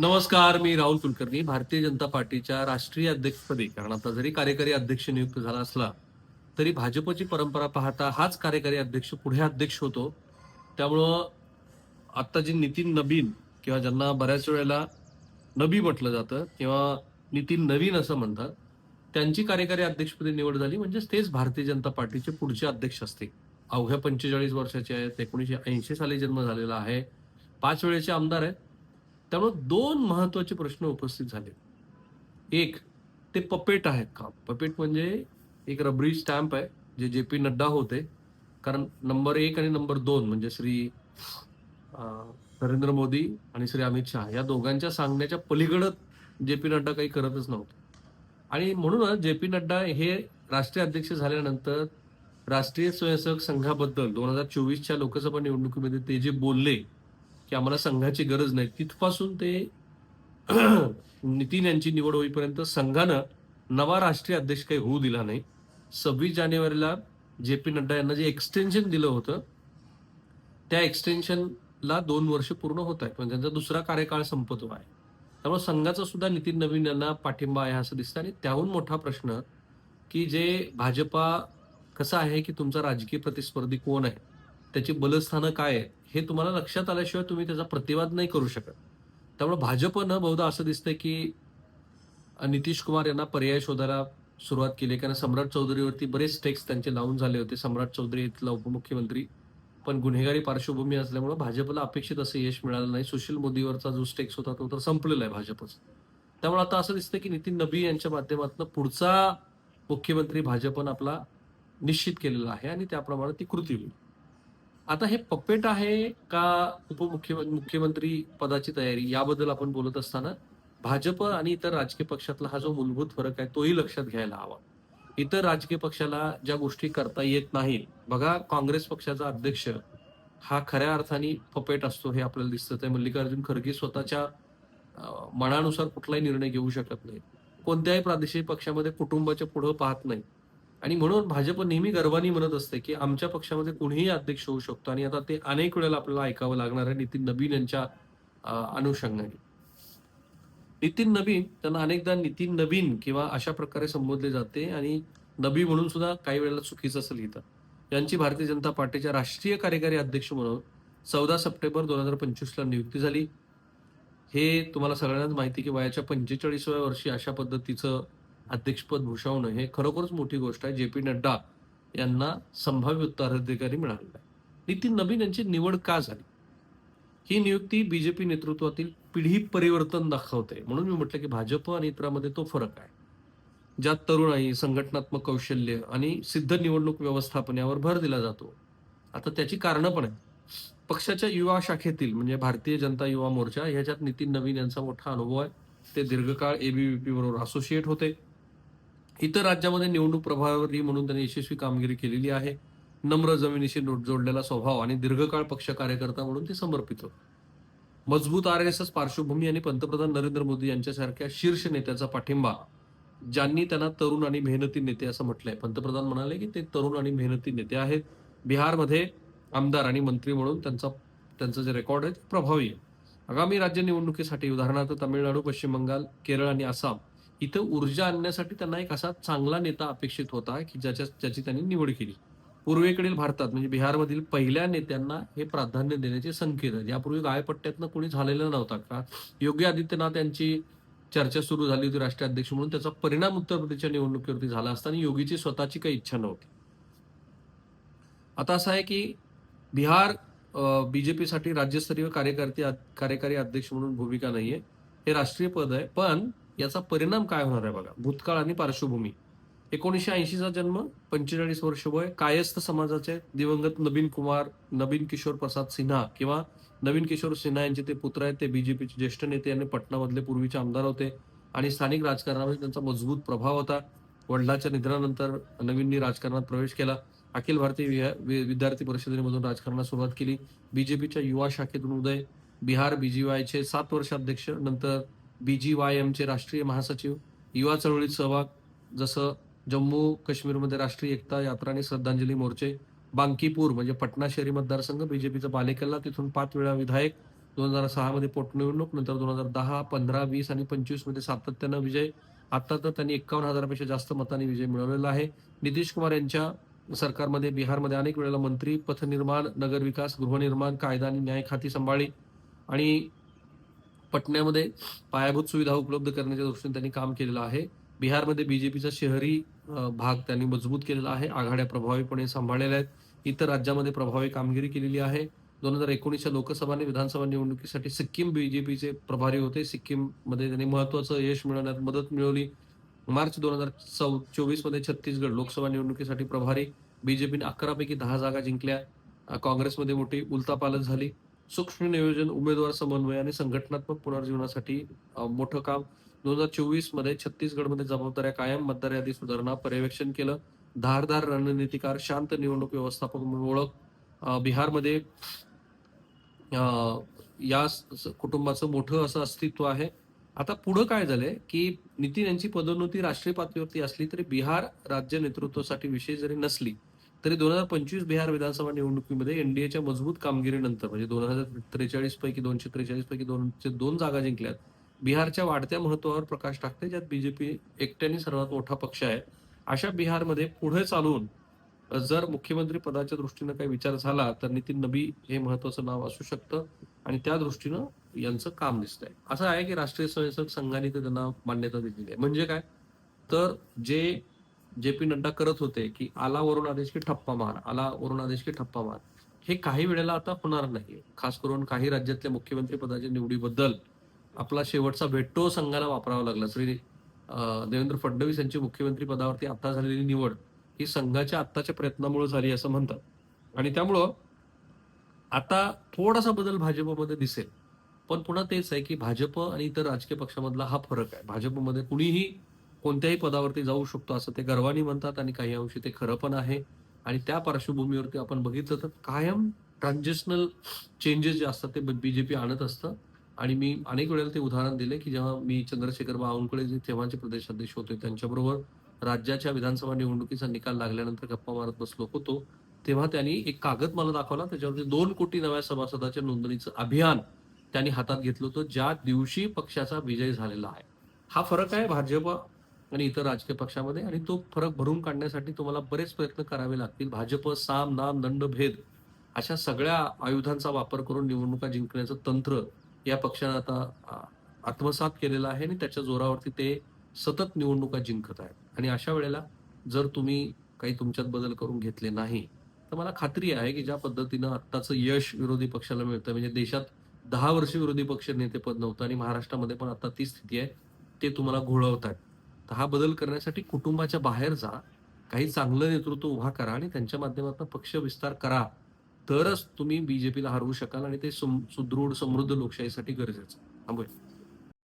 नमस्कार मी राहुल कुलकर्णी भारतीय जनता पार्टीच्या राष्ट्रीय अध्यक्षपदी. कारण आता जरी कार्यकारी अध्यक्ष नियुक्त झाला असला तरी भाजपची परंपरा पाहता हाच कार्यकारी अध्यक्ष पुढे अध्यक्ष होतो. त्यामुळं आता जे नितीन नवीन किंवा ज्यांना बऱ्याच वेळेला नबी म्हटलं जातं किंवा नितीन नवीन असं म्हणतात त्यांची कार्यकारी अध्यक्षपदी निवड झाली म्हणजेच तेच भारतीय जनता पार्टीचे पुढचे अध्यक्ष असतील. अवघ्या पंचेचाळीस वर्षाचे आहेत एकोणीसशे ऐंशी साली जन्म झालेला आहे. पाच वेळेचे आमदार आहेत. त्यामुळे दोन महत्त्वाचे प्रश्न उपस्थित झाले. एक ते पपेट आहेत का पपेट म्हणजे एक रबरी स्टॅम्प आहे जे जे पी नड्डा होते. कारण नंबर एक आणि नंबर दोन म्हणजे श्री नरेंद्र मोदी आणि श्री अमित शहा या दोघांच्या सांगण्याच्या पलीकडं जे पी नड्डा काही करतच नव्हते. आणि म्हणूनच जे पी नड्डा हे राष्ट्रीय अध्यक्ष झाल्यानंतर राष्ट्रीय स्वयंसेवक संघाबद्दल दोन हजार चोवीसच्या लोकसभा निवडणुकीमध्ये ते जे बोलले की आम्हाला संघाची गरज नाही. तिथपासून ते नितीन यांची निवड होईपर्यंत संघानं नवा राष्ट्रीय अध्यक्ष काही होऊ दिला नाही. सव्वीस जानेवारीला जे पी नड्डा यांना जे एक्सटेन्शन दिलं होतं त्या एक्सटेन्शनला दोन वर्ष पूर्ण होत आहेत. म्हणजे त्यांचा दुसरा कार्यकाळ संपतो आहे. त्यामुळे संघाचा सुद्धा नितीन नवीन यांना पाठिंबा आहे असं दिसतं आणि त्याहून मोठा प्रश्न की जे भाजपा कसं आहे की तुमचा राजकीय प्रतिस्पर्धी कोण आहे? त्याची बलस्थानं काय आहे हे तुम्हाला लक्षात आल्याशिवाय तुम्ही त्याचा प्रतिवाद नाही करू शकत. त्यामुळे भाजपनं बहुधा असं दिसतंय की नितीश कुमार यांना पर्याय शोधायला सुरुवात केली. कारण सम्राट चौधरीवरती बरेच टेक्स त्यांचे लावून झाले होते. सम्राट चौधरी इथला उपमुख्यमंत्री. पण गुन्हेगारी पार्श्वभूमी असल्यामुळे भाजपला अपेक्षित असं यश मिळालं नाही. सुशील मोदीवरचा जो स्टेक्स होता तो तर संपलेला आहे भाजपचा. त्यामुळे आता असं दिसतं की नितीन नबी यांच्या माध्यमातून पुढचा मुख्यमंत्री भाजपनं आपला निश्चित केलेला आहे आणि त्याप्रमाणे ती कृती होईल. आता हे पपेट आहे का उपमुख्य मुख्यमंत्री पदाची तयारी याबद्दल आपण बोलत असताना भाजप आणि इतर राजकीय पक्षातला हा जो मूलभूत फरक आहे तोही लक्षात घ्यायला हवा. इतर राजकीय पक्षाला ज्या गोष्टी करता येत नाहीत बघा काँग्रेस पक्षाचा अध्यक्ष हा खऱ्या अर्थाने पपेट असतो हे आपल्याला दिसतं. मल्लिकार्जुन खरगे स्वतःच्या मनानुसार कुठलाही निर्णय घेऊ शकत नाही कोणत्याही प्रादेशिक पक्षामध्ये कुटुंबाच्या पुढं पाहत नाही आणि म्हणून भाजप नेहमी गर्वानी म्हणत असते की आमच्या पक्षामध्ये कुणीही अध्यक्ष होऊ शकतो. आणि आता ते अनेक वेळेला आपल्याला ऐकावं लागणार आहे. नितीन नवीन यांच्या अनुषंगाने. नितीन नवीन त्यांना अनेकदा नितीन नवीन किंवा अशा प्रकारे संबोधले जाते आणि नबी म्हणून सुद्धा काही वेळेला चुकीचं असं लिहितात. यांची भारतीय जनता पार्टीच्या राष्ट्रीय कार्यकारी अध्यक्ष म्हणून चौदा सप्टेंबर दोन हजार पंचवीसला नियुक्ती झाली. हे तुम्हाला सगळ्यांनाच माहिती की वयाच्या पंचेचाळीसव्या वर्षी अशा पद्धतीचं अध्यक्षपद भूषवणं हे खरोखरच मोठी गोष्ट आहे. जे पी नड्डा यांना संभाव्य उत्तराधिकारी मिळालेला आहे. नितीन नवीन यांची निवड का झाली? ही नियुक्ती बीजेपी नेतृत्वातील पिढी परिवर्तन दाखवते. म्हणून मी म्हटलं की भाजप आणि इतरांमध्ये तो फरक आहे. ज्यात तरुणाई संघटनात्मक कौशल्य आणि सिद्ध निवडणूक व्यवस्थापन यावर भर दिला जातो. आता त्याची कारणं पण आहे पक्षाच्या युवा शाखेतील म्हणजे भारतीय जनता युवा मोर्चा ह्याच्यात नितीन नवीन यांचा मोठा अनुभव आहे. ते दीर्घकाळ एबीव्हीपी बरोबर असोसिएट होते. इतर राज्यामध्ये निवडणूक प्रभारी म्हणून त्यांनी यशस्वी कामगिरी केलेली आहे. नम्र जमिनीशी नोट जोडलेला स्वभाव आणि दीर्घकाळ पक्ष कार्यकर्ता म्हणून ते समर्पित होते. मजबूत आर एस एस पार्श्वभूमी आणि पंतप्रधान नरेंद्र मोदी यांच्यासारख्या शीर्ष नेत्याचा पाठिंबा ज्यांनी त्यांना तरुण आणि मेहनती नेते असं म्हटलंय. पंतप्रधान म्हणाले की ते तरुण आणि मेहनती नेते आहेत. बिहारमध्ये आमदार आणि मंत्री म्हणून त्यांचा त्यांचं जे रेकॉर्ड आहे ते प्रभावी आहे. आगामी राज्य निवडणुकीसाठी उदाहरणार्थ तामिळनाडू पश्चिम बंगाल केरळ आणि आसाम इथं ऊर्जा आणण्यासाठी त्यांना एक असा चांगला नेता अपेक्षित होता की ज्याच्या ज्याची त्यांनी निवड केली. पूर्वेकडील भारतात म्हणजे बिहारमधील पहिल्या नेत्यांना हे प्राधान्य देण्याचे संकेत आहेत. यापूर्वी गायपट्ट्यातनं कोणी झालेला नव्हता का? योगी आदित्यनाथ यांची चर्चा सुरू झाली होती राष्ट्रीय अध्यक्ष म्हणून. त्याचा परिणाम उत्तर प्रदेशच्या निवडणुकीवरती झाला असताना योगीची स्वतःची काही इच्छा नव्हती. आता असं आहे की बिहार बीजेपीसाठी राज्यस्तरीय कार्यकर्ते कार्यकारी अध्यक्ष म्हणून भूमिका नाहीये. हे राष्ट्रीय पद आहे. पण याचा परिणाम काय होणार आहे बघा? भूतकाळ आणि पार्श्वभूमी. एकोणीसशे ऐंशीचा जन्म पंचेचाळीस वर्ष वय कायस्थ समाजाचे दिवंगत नवीन कुमार नवीन किशोर प्रसाद सिन्हा किंवा नवीन किशोर सिन्हा यांचे ते पुत्र आहेत ते बीजेपीचे ज्येष्ठ नेते आणि पटनामधले पूर्वीचे आमदार होते आणि स्थानिक राजकारणामध्ये त्यांचा मजबूत प्रभाव होता. वडिलाच्या निधनानंतर नवीननी राजकारणात प्रवेश केला. अखिल भारतीय वि- विद्यार्थी परिषदेमधून राजकारणात सुरुवात केली. बीजेपीच्या युवा शाखेतून उदय बिहार बीजीवायचे सात वर्ष अध्यक्ष नंतर बी जी वाय एमचे राष्ट्रीय महासचिव युवा चळवळीत सहभाग जसं जम्मू काश्मीरमध्ये राष्ट्रीय एकता यात्रा आणि श्रद्धांजली मोर्चे बांकीपूर म्हणजे पटना शहरी मतदारसंघ बीजेपीचा बालेकिल्ला तिथून पाच वेळा विधायक दोन हजार सहामध्ये पोटनिवडणूक नंतर दोन हजार दहा पंधरा वीस आणि पंचवीसमध्ये सातत्यानं विजय. आता तर त्यांनी एकावन्न हजारापेक्षा जास्त मतांनी विजय मिळवलेला आहे. नितीश कुमार यांच्या सरकारमध्ये बिहारमध्ये अनेक वेळेला मंत्री पथनिर्माण नगरविकास गृहनिर्माण कायदा आणि न्याय खाती सांभाळली. आणि पटण्यामध्ये पायाभूत सुविधा उपलब्ध करण्याच्या दृष्टीने त्यांनी काम केलेलं आहे. बिहारमध्ये बीजेपीचा शहरी भाग त्यांनी मजबूत केलेला आहे. आघाड्या प्रभावीपणे सांभाळलेल्या आहेत. इतर राज्यामध्ये प्रभावी कामगिरी केलेली आहे. दोन हजार एकोणीसच्या लोकसभा आणि विधानसभा निवडणुकीसाठी सिक्कीम बीजेपीचे प्रभारी होते. सिक्कीममध्ये त्यांनी महत्वाचं यश मिळवण्यात मदत मिळवली. मार्च दोन हजार चौ चोवीसमध्ये छत्तीसगड लोकसभा निवडणुकीसाठी प्रभारी बीजेपीने अकरापैकी दहा जागा जिंकल्या. काँग्रेसमध्ये मोठी उलतापालट झाली. सूक्ष्म नियोजन उमेदवार समन्वय आणि संघटनात्मक पुनर्जीवनासाठी मोठं काम. दोन हजार चोवीसमध्ये छत्तीसगडमध्ये जबाबदाऱ्या कायम मतदार यादी सुधारणा पर्यवेक्षण केलं. धारधार रणनीतिकार शांत निवडणूक व्यवस्थापक म्हणून ओळख बिहारमध्ये या कुटुंबाचं मोठं असं अस्तित्व आहे. आता पुढं काय झालंय की नितीन यांची पदोन्नती राष्ट्रीय पातळीवरती असली तरी बिहार राज्य नेतृत्वासाठी विषय जरी नसली तरी दोन हजार पंचवीस बिहार विधानसभा निवडणुकीमध्ये एनडीएच्या मजबूत कामगिरीनंतर म्हणजे दोन हजार त्रेचाळीस पैकी दोनशे त्रेचाळीस पैकी दोनशे दोन जागा जिंकल्यात बिहारच्या वाढत्या महत्वावर प्रकाश टाकते ज्यात बीजेपी एकट्याने सर्वात मोठा पक्ष आहे. अशा बिहारमध्ये पुढे चालून जर मुख्यमंत्री पदाच्या दृष्टीनं काही विचार झाला तर नितीन नबी हे महत्वाचं नाव असू शकतं आणि त्या दृष्टीनं यांचं काम दिसतंय. असं आहे की राष्ट्रीय स्वयंसेवक संघाने त्यांना मान्यता दिलेली आहे. म्हणजे काय? तर जे जे पी नड्डा करत होते की आला वरून आदेश की ठप्पा मार आला वरून आदेश की ठप्पा मार. हे काही वेळेला आता होणार नाही खास करून काही राज्यातल्या मुख्यमंत्री पदाच्या निवडीबद्दल आपला शेवटचा भेटो संघाला वापरावा लागला. श्री देवेंद्र फडणवीस यांची मुख्यमंत्री पदावरती आता झालेली निवड ही संघाच्या आत्ताच्या प्रयत्नामुळे झाली असं म्हणतात. आणि त्यामुळं आता थोडासा बदल भाजपमध्ये दिसेल. पण पुन्हा तेच आहे की भाजप आणि इतर राजकीय पक्षामधला हा फरक आहे. भाजपमध्ये कुणीही कोणत्याही पदावरती जाऊ शकतो असं ते गर्वानी म्हणतात आणि काही अंशी ते खरं पण आहे. आणि त्या पार्श्वभूमीवरती आपण बघितलं तर कायम ट्रान्झेशनल चेंजेस जे असतात ते बीजेपी आणत असतं. आणि मी अनेक वेळेला ते उदाहरण दिले की जेव्हा मी चंद्रशेखर बावनकुळे जे तेव्हाचे प्रदेशाध्यक्ष होते त्यांच्याबरोबर राज्याच्या विधानसभा निवडणुकीचा निकाल लागल्यानंतर गप्पा मारत बसलो होतो तेव्हा त्यांनी एक कागद मला दाखवला. त्याच्यावरती दोन कोटी नव्या सभासदाच्या नोंदणीचं अभियान त्यांनी हातात घेतलं होतं ज्या दिवशी पक्षाचा विजय झालेला आहे. हा फरक आहे भाजप आणि इतर राजकीय पक्षामध्ये आणि तो फरक भरून काढण्यासाठी तुम्हाला बरेच प्रयत्न करावे लागतील. भाजप साम नाम दंड भेद अशा सगळ्या आयुधांचा वापर करून निवडणुका जिंकण्याचं तंत्र या पक्षानं आता आत्मसात केलेलं आहे आणि त्याच्या जोरावरती ते सतत निवडणुका जिंकत आहेत. आणि अशा वेळेला जर तुम्ही काही तुमच्यात बदल करून घेतले नाही तर मला खात्री आहे की ज्या पद्धतीनं आत्ताचं यश विरोधी पक्षाला मिळतं म्हणजे देशात दहा वर्ष विरोधी पक्ष नेतेपद नव्हतं आणि महाराष्ट्रामध्ये पण आता ती स्थिती आहे ते तुम्हाला घोळवत आहेत. तर हा बदल करण्यासाठी कुटुंबाच्या बाहेर जा. काही चांगलं नेतृत्व उभा करा आणि त्यांच्या माध्यमातून पक्ष विस्तार करा. तरच तुम्ही बीजेपीला हरवू शकाल आणि ते सुदृढ समृद्ध लोकशाहीसाठी गरजेचं थांबूया.